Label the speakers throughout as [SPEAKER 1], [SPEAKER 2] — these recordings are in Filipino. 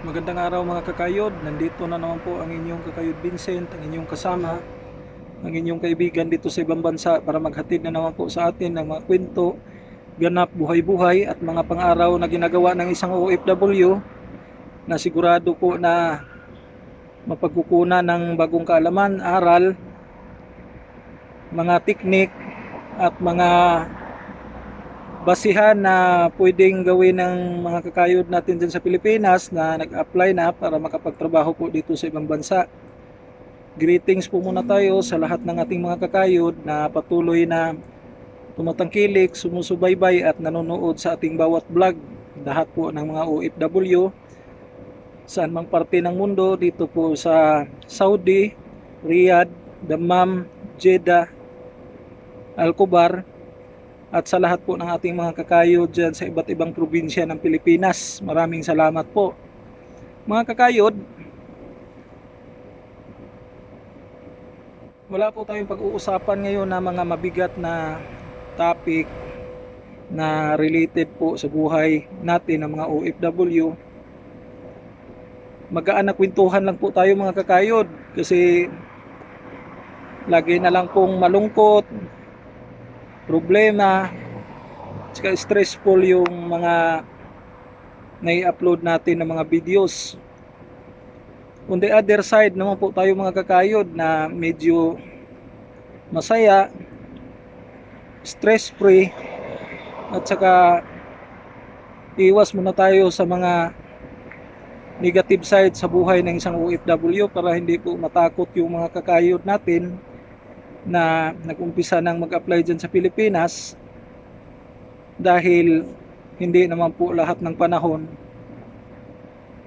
[SPEAKER 1] Magandang araw mga kakayod. Nandito na naman po ang inyong kakayod Vincent, ang inyong kasama, ang inyong kaibigan dito sa ibang bansa para maghatid na naman po sa atin ng mga kwento, ganap, buhay-buhay at mga pang-araw na ginagawa ng isang OFW na sigurado po na mapagkukunan ng bagong kaalaman, aral, mga teknik at mga basihan na pwedeng gawin ng mga kakayod natin dyan sa Pilipinas na nag-apply na para makapagtrabaho po dito sa ibang bansa. Greetings po muna tayo sa lahat ng ating mga kakayod na patuloy na tumatangkilik, sumusubaybay at nanonood sa ating bawat vlog. Lahat po ng mga OFW saan mang parte ng mundo dito po sa Saudi, Riyadh, Dammam, Jeddah, Al-Kubar at sa lahat po ng ating mga kakayod dyan sa iba't ibang probinsya ng Pilipinas. Maraming salamat po. Mga kakayod, wala po tayong pag-uusapan ngayon na mga mabigat na topic na related po sa buhay natin ng mga OFW. Magaan na kwentuhan lang po tayo mga kakayod kasi lagi na lang pong malungkot, problema, tsaka stressful yung mga nai-upload natin ng mga videos. On the other side naman po tayo mga kakayod na medyo masaya, stress free, at saka iwas muna tayo sa mga negative side sa buhay ng isang OFW para hindi po matakot yung mga kakayod natin na nag-umpisa nang mag-apply dyan sa Pilipinas dahil hindi naman po lahat ng panahon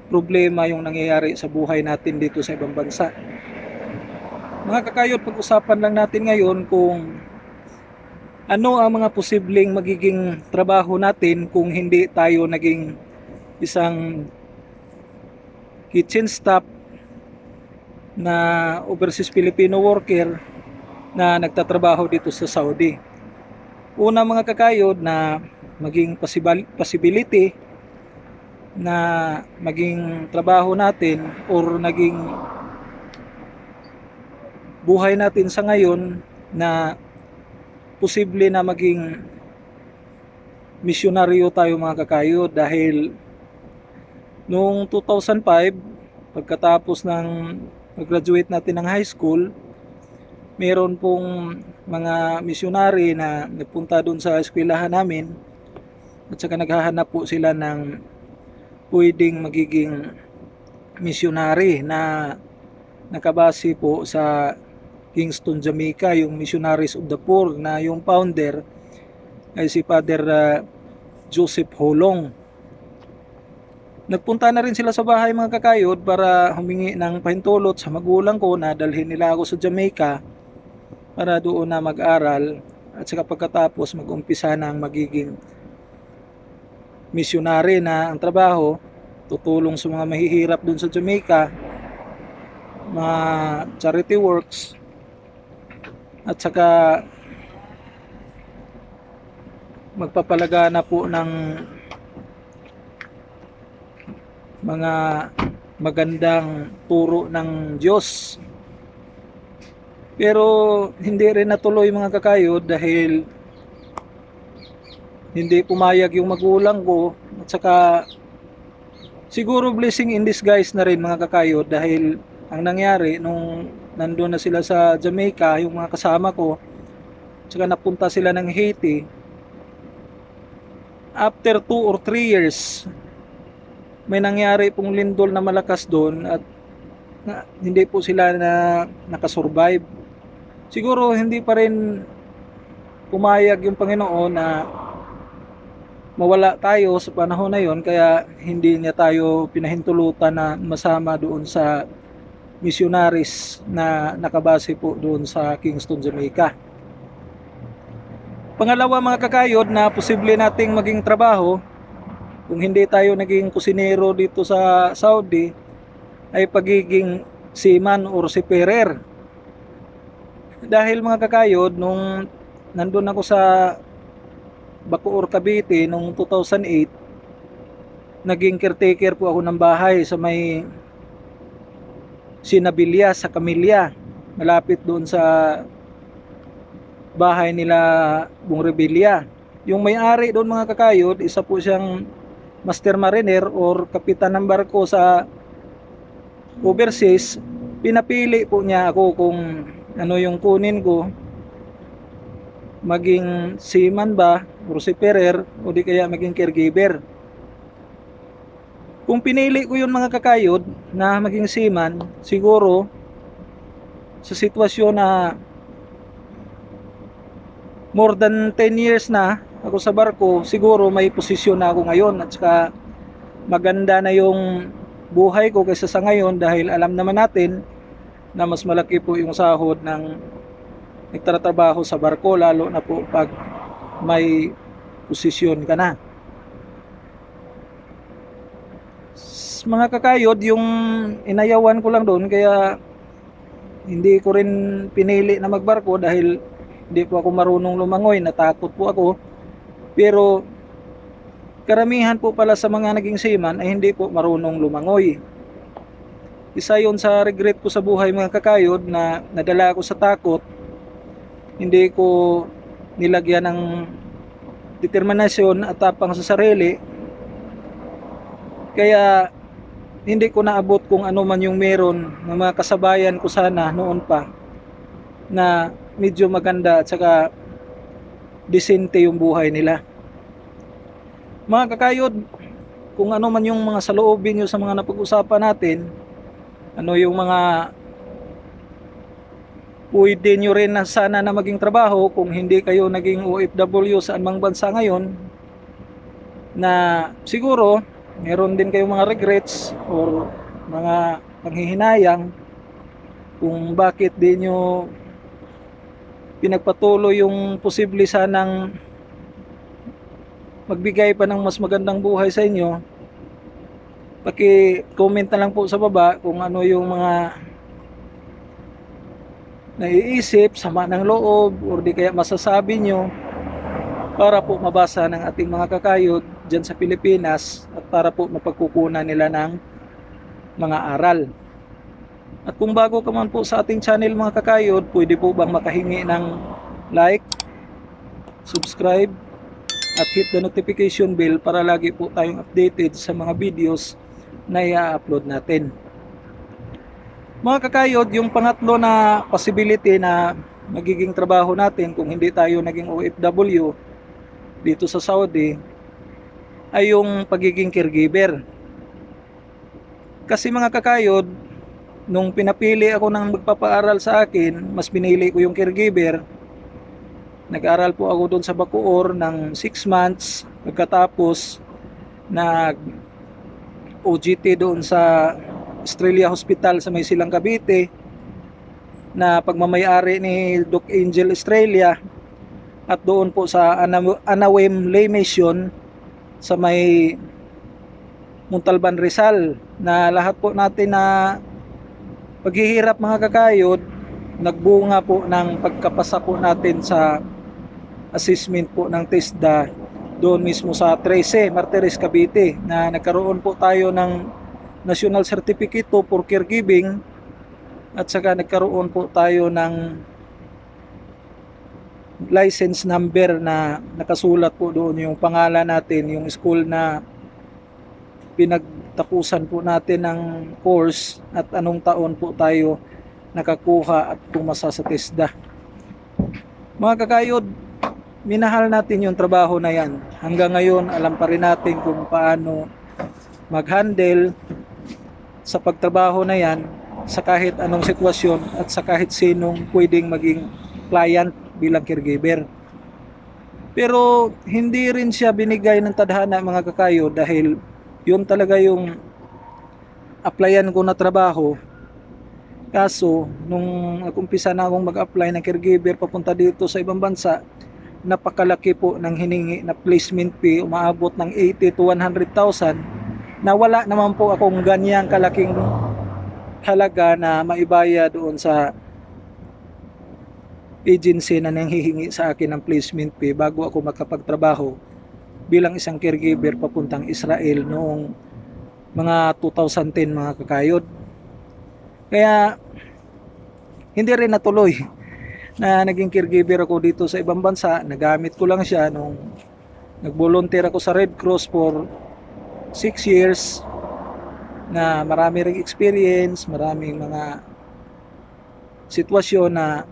[SPEAKER 1] problema yung nangyayari sa buhay natin dito sa ibang bansa. Mga kakayod, pag-usapan lang natin ngayon kung ano ang mga posibleng magiging trabaho natin kung hindi tayo naging isang kitchen staff na overseas Filipino worker na nagtatrabaho dito sa Saudi. Una mga kakayod na maging possibility na maging trabaho natin or naging buhay natin sa ngayon na posible na maging misyonaryo tayo mga kakayod dahil noong 2005 pagkatapos ng pag-graduate natin ng high school meron pong mga misyonary na nagpunta doon sa eskwelahan namin at saka naghahanap po sila ng pwedeng magiging misyonary na nakabase po sa Kingston, Jamaica, yung Missionaries of the Poor na yung founder ay si Father uh, Joseph Holong. Nagpunta na rin sila sa bahay mga kakayod para humingi ng pahintulot sa magulang ko na dalhin nila ako sa Jamaica para doon na mag-aral at saka pagkatapos mag-umpisa ng magiging misyonary na ang trabaho tutulong sa mga mahihirap doon sa Jamaica mga charity works at saka magpapalagana po ng mga magandang turo ng Diyos pero hindi rin natuloy mga kakayod dahil hindi pumayag yung magulang ko. At saka siguro blessing in disguise na rin mga kakayod dahil ang nangyari nung nandun na sila sa Jamaica yung mga kasama ko saka napunta sila ng Haiti after 2 or 3 years may nangyari pong lindol na malakas doon at na, hindi po sila na nakasurvive siguro hindi pa rin pumayag yung Panginoon na mawala tayo sa panahon na yon kaya hindi niya tayo pinahintulutan na masama doon sa missionaries na nakabase po doon sa Kingston, Jamaica. Pangalawa mga kakayod na posible nating maging trabaho kung hindi tayo naging kusinero dito sa Saudi ay pagiging seaman or seafarer. Dahil mga kakayod nung nandun ako sa Bacoor, Cavite noong 2008 naging caretaker po ako ng bahay sa may Sinabilya sa Camilla malapit doon sa bahay nila Bung Rebilla yung may-ari doon mga kakayod isa po siyang master mariner or kapitan ng barko sa overseas pinapili po niya ako kung ano yung kunin ko. Maging seaman ba or seafarer o di kaya maging caregiver. Kung pinili ko yun mga kakayod na maging seaman, siguro sa sitwasyon na more than 10 years na ako sa barko, siguro may posisyon na ako ngayon. At saka maganda na yung buhay ko kaysa sa ngayon dahil alam naman natin na mas malaki po yung sahod ng nagtatrabaho sa barko lalo na po pag may posisyon ka na. Mga kakayod, yung inayawan ko lang doon kaya hindi ko rin pinili na magbarko dahil hindi po ako marunong lumangoy, natakot po ako. Pero karamihan po pala sa mga naging seaman ay hindi po marunong lumangoy. Isa yon sa regret ko sa buhay mga kakayod na nadala ako sa takot. Hindi ko nilagyan ng determinasyon at tapang sa sarili. Kaya hindi ko naabot kung ano man yung meron ng mga kasabayan ko sana noon pa na medyo maganda at saka disente yung buhay nila. Mga kakayod, kung ano man yung mga saloobin nyo sa mga napag-usapan natin, ano yung mga pwede nyo rin na sana na maging trabaho kung hindi kayo naging OFW sa anumang bansa ngayon na siguro meron din kayong mga regrets or mga panghihinayang kung bakit di nyo pinagpatuloy yung posible sanang magbigay pa ng mas magandang buhay sa inyo paki-comment na lang po sa baba kung ano yung mga naiisip, sama ng loob, or di kaya masasabi nyo para po mabasa ng ating mga kakayod dyan sa Pilipinas at para po mapagkukunan nila ng mga aral. At kung bago ka man po sa ating channel mga kakayod, pwede po bang makahingi ng like, subscribe, at hit the notification bell para lagi po tayong updated sa mga videos na i-upload natin. Mga kakayod, yung pangatlo na possibility na magiging trabaho natin kung hindi tayo naging OFW dito sa Saudi ay yung pagiging caregiver. Kasi mga kakayod, nung pinapili ako ng magpapaaral sa akin, mas pinili ko yung caregiver. Nag-aral po ako doon sa Bacoor ng 6 months. Pagkatapos, nag OGT doon sa Australia Hospital sa May Silang Cavite na pagmamayari ni Doc Angel Australia at doon po sa Ana- Anawem Lay Mission sa may Muntalban Rizal na lahat po natin na paghihirap mga kakayod nagbunga po ng pagkapasa po natin sa assessment po ng TESDA doon mismo sa 13 Martires Cavite na nagkaroon po tayo ng National Certificate for Caregiving at saka nagkaroon po tayo ng license number na nakasulat po doon yung pangalan natin, yung school na pinagtapusan po natin ng course at anong taon po tayo nakakuha at pumasa sa TESDA. Mga kakayod, minahal natin yung trabaho na yan. Hanggang ngayon, alam pa rin natin kung paano mag-handle sa pagtrabaho na yan sa kahit anong sitwasyon at sa kahit sinong pwedeng maging client bilang caregiver. Pero hindi rin siya binigay ng tadhana mga kakayo dahil yun talaga yung applyan ko na trabaho. Kaso, nung nag-umpisa na akong mag-apply ng caregiver papunta dito sa ibang bansa, napakalaki po ng hiningi na placement fee, umaabot ng 80 to 100,000 na wala naman po akong ganyang kalaking halaga na maibaya doon sa agency na nanghihingi sa akin ng placement fee bago ako makapagtrabaho bilang isang caregiver papuntang Israel noong mga 2010 mga kakayod. Kaya hindi rin natuloy na naging caregiver ako dito sa ibang bansa. Nagamit ko lang siya nung nag-volunteer ako sa Red Cross for 6 years na marami ring experience, maraming mga sitwasyon na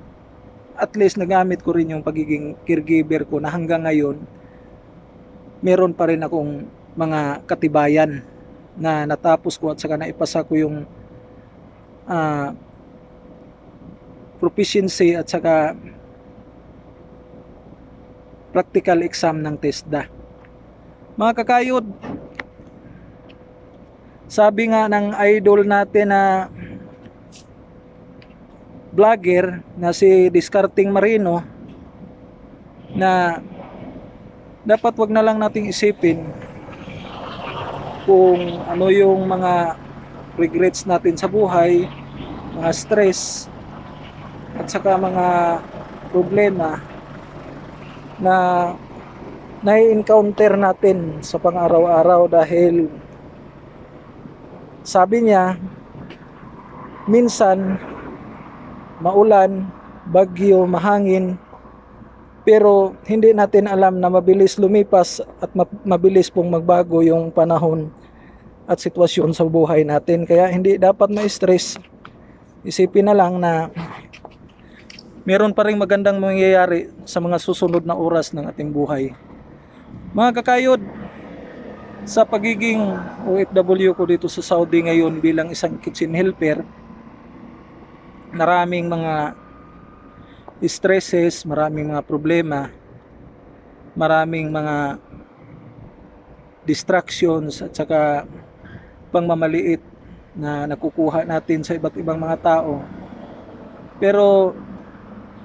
[SPEAKER 1] at least nagamit ko rin yung pagiging caregiver ko na hanggang ngayon meron pa rin akong mga katibayan na natapos ko at saka naipasa ko yung ah, proficiency at saka practical exam ng TESDA. Mga kakayod, sabi nga ng idol natin na vlogger na si Discarding Marino na dapat wag na lang nating isipin kung ano yung mga regrets natin sa buhay, mga stress, at saka mga problema na nai-encounter natin sa pang-araw-araw dahil sabi niya minsan maulan, bagyo, mahangin pero hindi natin alam na mabilis lumipas at ma- mabilis pong magbago yung panahon at sitwasyon sa buhay natin. Kaya hindi dapat ma-stress. Isipin na lang na meron pa rin magandang mangyayari sa mga susunod na oras ng ating buhay. Mga kakayod, sa pagiging OFW ko dito sa Saudi ngayon bilang isang kitchen helper, maraming mga stresses, maraming mga problema, maraming mga distractions at saka pangmamaliit na nakukuha natin sa iba't ibang mga tao. Pero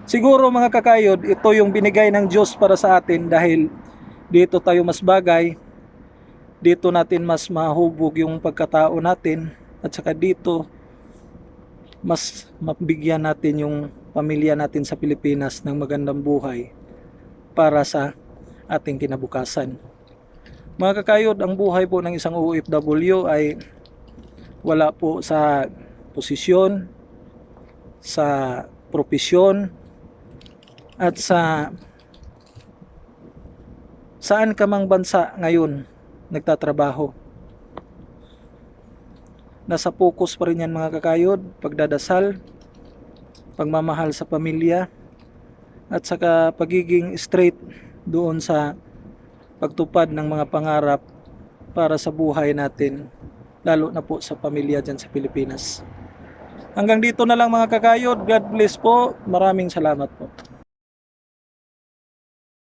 [SPEAKER 1] Siguro mga kakayod, ito yung binigay ng Diyos para sa atin dahil dito tayo mas bagay, dito natin mas mahubog yung pagkatao natin at saka dito mas mabigyan natin yung pamilya natin sa Pilipinas ng magandang buhay para sa ating kinabukasan. Mga kakayod, ang buhay po ng isang OFW ay wala po sa posisyon, sa propesyon, at sa saan ka mang bansa ngayon nagtatrabaho. Nasa focus pa rin yan mga kakayod, pagdadasal, pagmamahal sa pamilya, at saka pagiging straight doon sa pagtupad ng mga pangarap para sa buhay natin, lalo na po sa pamilya dyan sa Pilipinas. Hanggang dito na lang mga kakayod. God bless po. Maraming salamat po.